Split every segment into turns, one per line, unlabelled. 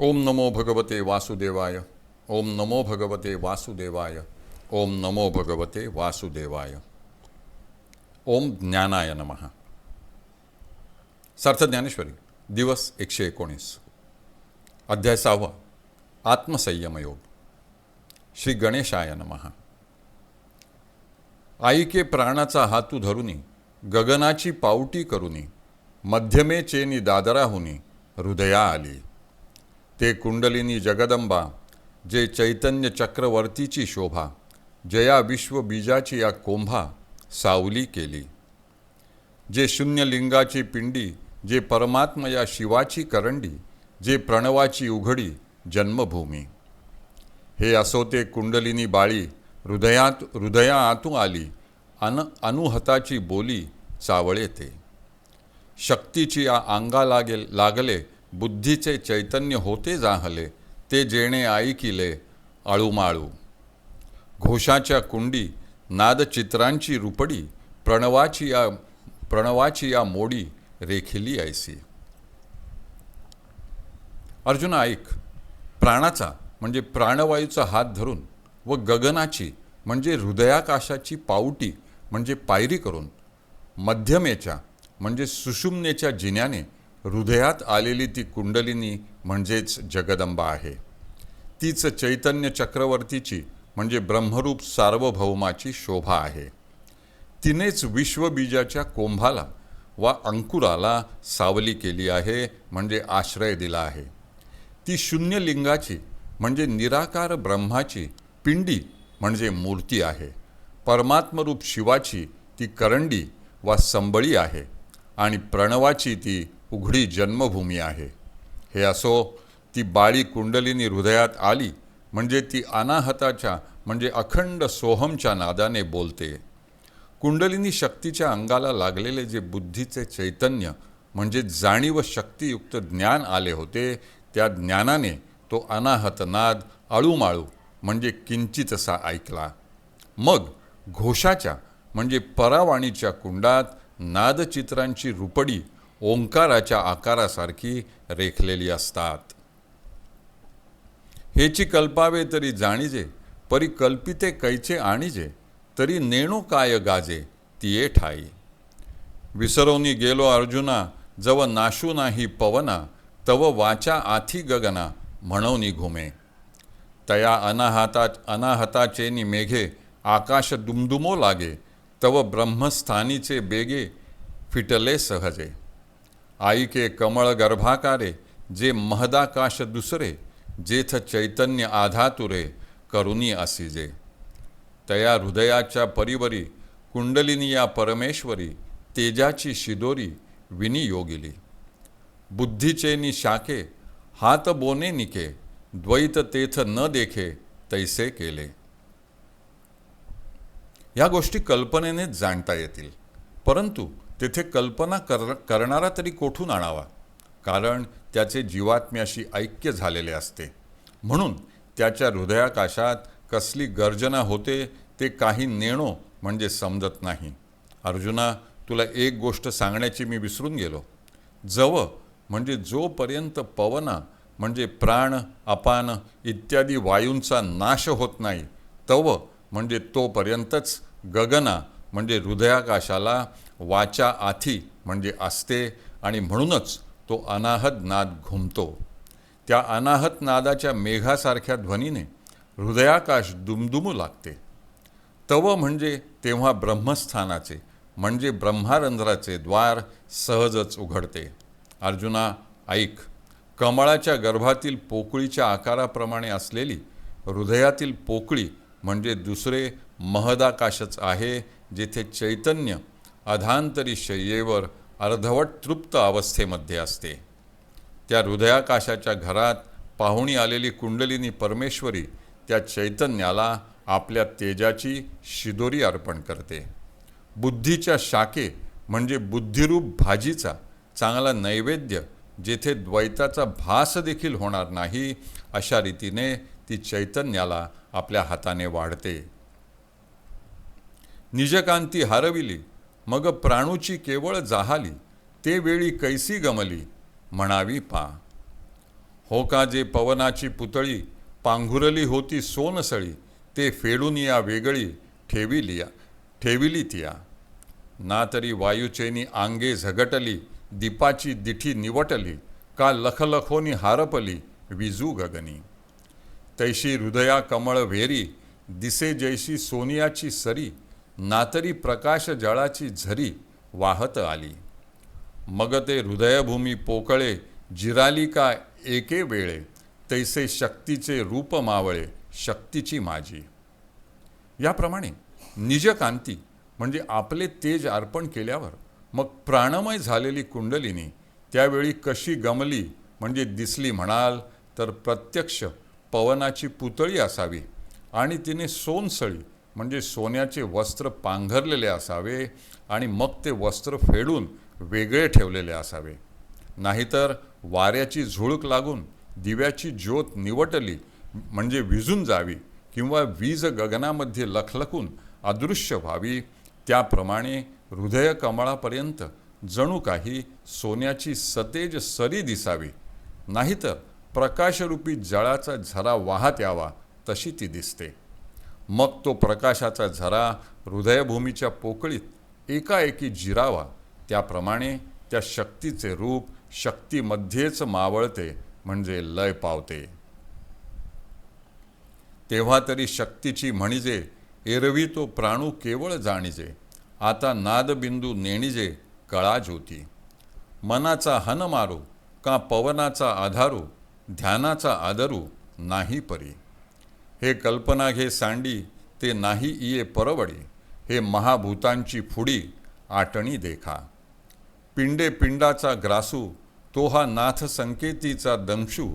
ओम नमो भगवते वासुदेवाय। ओम नमो भगवते वासुदेवाय। ओम नमो भगवते वासुदेवाय। ओम ज्ञानाय नमः। सार्थ ज्ञानेश्वरी दिवस एकशे एकोणीस। अध्याय सहावा आत्मसंयमयोग। श्री गणेशाय नमः। आईके प्राणाचा हातू धरुनी गगनाची पावटी करुनी मध्यमे चेनी दादराहुनी हृदया आली। ते कुंडलिनी जगदंबा जे चैतन्य चक्रवर्तीची शोभा जया विश्वबीजाची या कोंभा सावली केली. जे शून्यलिंगाची पिंडी जे परमात्म या शिवाची करंडी जे प्रणवाची उघडी जन्मभूमी. हे असो ते कुंडलिनी बाळी हृदयात हृदया आतू आली अन अनुहताची बोली चावळे ते शक्तीची या अंगा लागेल लागले बुद्धीचे चैतन्य होते जाहले ते जेणे ऐकिले आळूमाळू. घोषाच्या कुंडी नादचित्रांची रुपडी प्रणवाची या प्रणवाची या मोडी रेखिली ऐसी. अर्जुन ऐक प्राणाचा म्हणजे प्राणवायूचा हात धरून व गगनाची म्हणजे हृदयाकाशाची पावटी म्हणजे पायरी करून मध्यमेच्या म्हणजे सुषुम्नेच्या जिन्याने हृदयात आलेली ती कुंडलिनी म्हणजेच जगदंबा आहे. तीच चैतन्य चक्रवर्तीची म्हणजे ब्रह्मरूप सार्वभौमाची शोभा आहे. तिनेच विश्वबीजाच्या कोंभाला वा अंकुराला सावली केली आहे म्हणजे आश्रय दिला आहे. ती शून्य लिंगाची म्हणजे निराकार ब्रह्माची पिंडी म्हणजे मूर्ती आहे. परमात्मरूप शिवाची ती करंडी वा संबळी आहे. आणि प्रणवाची ती उघडी जन्मभूमी आहे. हे असो ती बाळी कुंडलिनी हृदयात आली म्हणजे ती अनाहताच्या म्हणजे अखंड सोहमच्या नादाने बोलते. कुंडलिनी शक्तीच्या अंगाला लागलेले जे बुद्धीचे चैतन्य म्हणजे जाणीव शक्तियुक्त ज्ञान आले होते त्या ज्ञानाने तो अनाहत नाद आळूमाळू म्हणजे किंचितसा ऐकला. मग घोषाच्या म्हणजे परावाणीच्या कुंडात नादचित्रांची रुपडी ओंकाराच्या आकारासारखी रेखलेली असतात. हेची कल्पावे तरी जाणीजे परी कल्पिते कैचे आणीजे तरी नेणो काय गाजे तिये ठाई. विसरोनी गेलो अर्जुना जव नाशू नाही पवना तव वाचा आथी गगना म्हणवनी घुमे. तया अनाहता अनाहताचेनी मेघे आकाश दुमदुमो लागे तव ब्रह्मस्थानीचे बेगे फिटले सहजे. आईके कमळ गर्भाकारे जे महदाकाश दुसरे जेथ चैतन्य आधातुरे करुणी असिजे. तया हृदयाच्या परिवरी कुंडलिनी या परमेश्वरी तेजाची शिदोरी विनियोगिली. बुद्धीचेनी शाखे हात बोने निके द्वैत तेथ न देखे तैसे केले. या गोष्टी कल्पनेनेच जाणता येतील. परंतु तेथे कल्पना कर करणारा तरी कोठून आणावा? कारण त्याचे जीवात्म्याशी ऐक्य झालेले असते. म्हणून त्याच्या हृदयाकाशात कसली गर्जना होते ते काही नेणो म्हणजे समजत नाही. अर्जुना तुला एक गोष्ट सांगण्याची मी विसरून गेलो. जव म्हणजे जोपर्यंत पवना म्हणजे प्राण अपान इत्यादी वायूंचा नाश होत नाही तव म्हणजे तोपर्यंतच गगना म्हणजे हृदयाकाशाला वाचा आथी म्हणजे असते आणि म्हणूनच तो अनाहत नाद घुमतो. त्या अनाहत नादाच्या मेघासारख्या ध्वनीने हृदयाकाश दुमदुमू लागते. तव म्हणजे तेव्हा ब्रह्मस्थानाचे म्हणजे ब्रह्मारंध्राचे द्वार सहजच उघडते. अर्जुना ऐक कमळाच्या गर्भातील पोकळीच्या आकाराप्रमाणे असलेली हृदयातील पोकळी म्हणजे दुसरे महदाकाशच आहे जेथे चैतन्य अधांतरी शय्येवर अर्धवट तृप्त अवस्थेमध्ये असते. त्या हृदयाकाशाच्या घरात पाहुणी आलेली कुंडलिनी परमेश्वरी त्या चैतन्याला आपल्या तेजाची शिदोरी अर्पण करते. बुद्धीच्या शाखे म्हणजे बुद्धिरूप भाजीचा चांगला नैवेद्य जेथे द्वैताचा भास देखील होणार नाही अशा रीतीने ती चैतन्याला आपल्या हाताने वाढते. निजकांती हरविली मग प्राणूची केवळ जाहाली ते वेळी कैसी गमली? म्हणावी पा. हो का जे पवनाची पुतळी पांघुरली होती सोनसळी ते फेडून या वेगळी ठेविलिया ठेविली तिया. ना तरी वायुचेनी आंगे झगटली दीपाची दिठी निवटली का लखलखोनी हारपली विजू गगनी. तैशी हृदया कमळ वेरी दिसे जैशी सोनियाची सरी नातरी प्रकाश जळाची झरी वाहत आली. मग ते हृदयभूमी पोकळे जिराली का एके वेळे तैसे शक्तीचे रूप मावळे शक्तीची माझी. याप्रमाणे निजकांती म्हणजे आपले तेज अर्पण केल्यावर मग प्राणमय झालेली कुंडलिनी त्यावेळी कशी गमली म्हणजे दिसली म्हणाल तर प्रत्यक्ष पवनाची पुतळी असावी आणि तिने सोनसळी म्हणजे सोन्याचे वस्त्र पांघरलेले असावे आणि मग ते वस्त्र फेडून वेगळे ठेवलेले असावे. नाहीतर वाऱ्याची झुळूक लागून दिव्याची ज्योत निवटली म्हणजे विझून जावी किंवा वीज गगनामध्ये लखलखून अदृश्य व्हावी त्याप्रमाणे हृदय कमळापर्यंत जणू काही सोन्याची सतेज सरी दिसावी. नाहीतर प्रकाशरूपी जळाचा झरा वाहत यावा तशी ती दिसते. मग तो प्रकाशाचा झरा हृदयभूमीच्या पोकळीत एकाएकी जिरावा. त्याप्रमाणे त्या शक्तीचे रूप शक्तीमध्येच मावळते म्हणजे लय पावते. तेव्हा तरी शक्तीची म्हणिजे एरवी तो प्राणू केवळ जाणीजे. आता नादबिंदू नेणिजे कळा ज्योती. मनाचा हन मारू का पवनाचा आधारू ध्यानाचा आदरू नाही परी. हे कल्पना घे सांडी ते नाही इये परवडी हे महाभूतांची फुडी आटणी देखा. पिंडे पिंडाचा ग्रासू तो हा नाथ संकेतीचा दंशू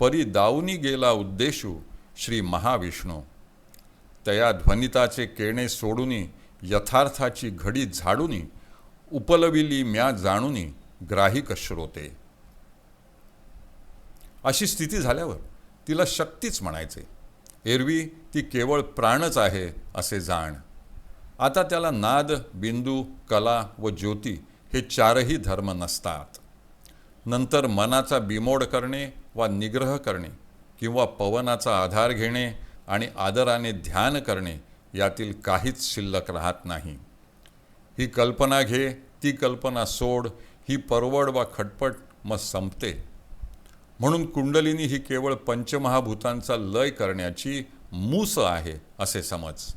परी दाऊनी गेला उद्देशू श्री महाविष्णू. तया ध्वनिताचे केणे सोडूनी यथार्थाची घडी झाडूनी उपलविली म्या जाणूनी ग्राहिक श्रोते. अशी स्थिती झाल्यावर तिला शक्तीच म्हणायचे. एरवी ती केवळ प्राणच आहे असे जाण. आता त्याला नाद बिंदू कला व ज्योती हे चारही धर्म नसतात. नंतर मनाचा बिमोड करणे वा निग्रह करणे किंवा पवनाचा आधार घेणे आणि आदराने ध्यान करणे यातील काहीच शिल्लक राहत नाही. ही कल्पना घे ती कल्पना सोड ही परवड वा खटपट मग संपते. म्हणून कुंडलिनी ही केवळ पंचमहाभूतांचा लय करण्याची मूस आहे असे समज.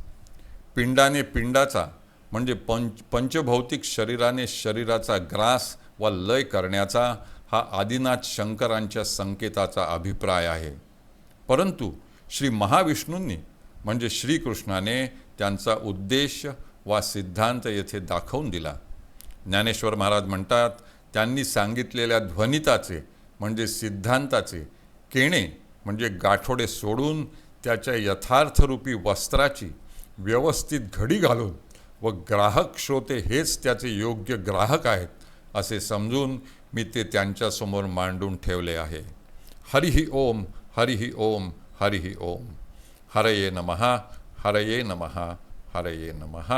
पिंडाने पिंडाचा म्हणजे पंच पंचभौतिक शरीराने शरीराचा ग्रास वा लय करण्याचा हा आदिनाथ शंकरांच्या संकेताचा अभिप्राय आहे. परंतु श्री महाविष्णूंनी म्हणजे श्रीकृष्णाने त्यांचा उद्देश वा सिद्धांत येथे दाखवून दिला. ज्ञानेश्वर महाराज म्हणतात त्यांनी सांगितलेल्या ध्वनिताचे म्हणजे सिद्धांताचे केणे म्हणजे गाठोडे सोडून त्याच्या यथार्थरूपी वस्त्राची व्यवस्थित घडी घालून व ग्राहक श्रोते हेच त्याचे योग्य ग्राहक आहेत असे समजून मी ते त्यांच्यासमोर मांडून ठेवले आहे. हरिही ओम हरिही ओम हरिही ओम. हरये नमः हरये नमः हरये नमः.